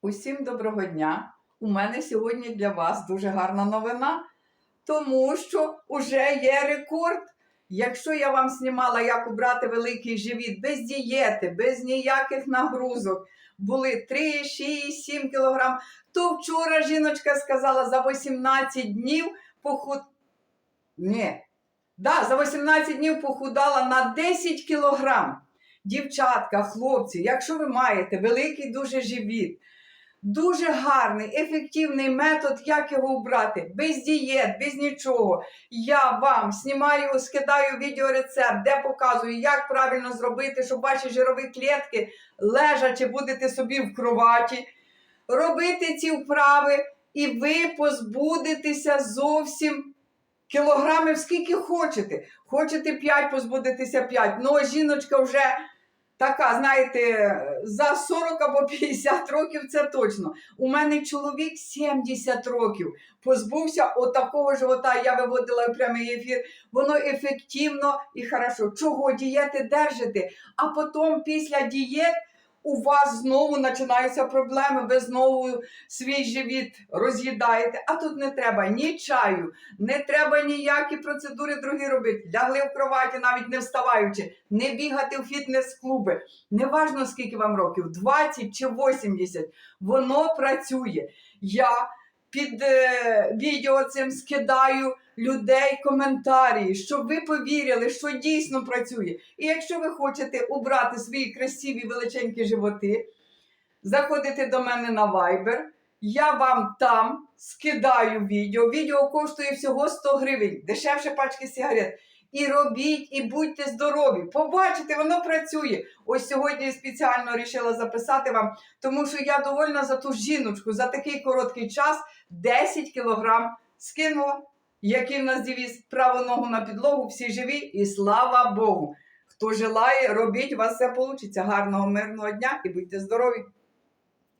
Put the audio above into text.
Усім доброго дня! У мене сьогодні для вас дуже гарна новина, тому що вже є рекорд. Якщо я вам знімала, як убрати великий живіт без дієти, без ніяких нагрузок, були 3, 6, 7 кілограм, то вчора жіночка сказала за 18 днів похуд... Ні. Да, за 18 днів похудала на 10 кілограм. Дівчатка, хлопці, якщо ви маєте великий дуже живіт, дуже гарний, ефективний метод, як його обрати, без дієт, без нічого. Я вам знімаю, скидаю відеорецепт, де показую, як правильно зробити, щоб ваші жирові клітки лежачи будете собі в кроваті, робити ці вправи, і ви позбудетеся зовсім кілограмів скільки хочете. Хочете 5, позбудетеся 5. Ну, жіночка вже така, знаєте, за 40 або 50 років це точно. У мене чоловік 70 років позбувся отакого живота. Я виводила прямий ефір. Воно ефективно і хорошо. Чого дієти держите? А потім після дієт. У вас знову починаються проблеми, ви знову свій живіт роз'їдаєте. А тут не треба ні чаю, не треба ніякі процедури другі робити. Лягли в кроваті, навіть не вставаючи, не бігати в фітнес-клуби. Неважно, скільки вам років, 20 чи 80, воно працює. Я під е, відео цим скидаю людей коментарі, щоб ви повірили, що дійсно працює. І якщо ви хочете убрати свої красиві величенькі животи, заходите до мене на Viber, я вам там скидаю відео. Відео коштує всього 100 гривень, дешевше пачки сигарет. І робіть, і будьте здорові. Побачите, воно працює. Ось сьогодні я спеціально вирішила записати вам, тому що я довольна за ту жіночку за такий короткий час 10 кілограм скинула. Який в нас девіз праву ногу на підлогу, всі живі, і слава Богу. Хто желає, робіть, у вас все вийде. Гарного мирного дня і будьте здорові!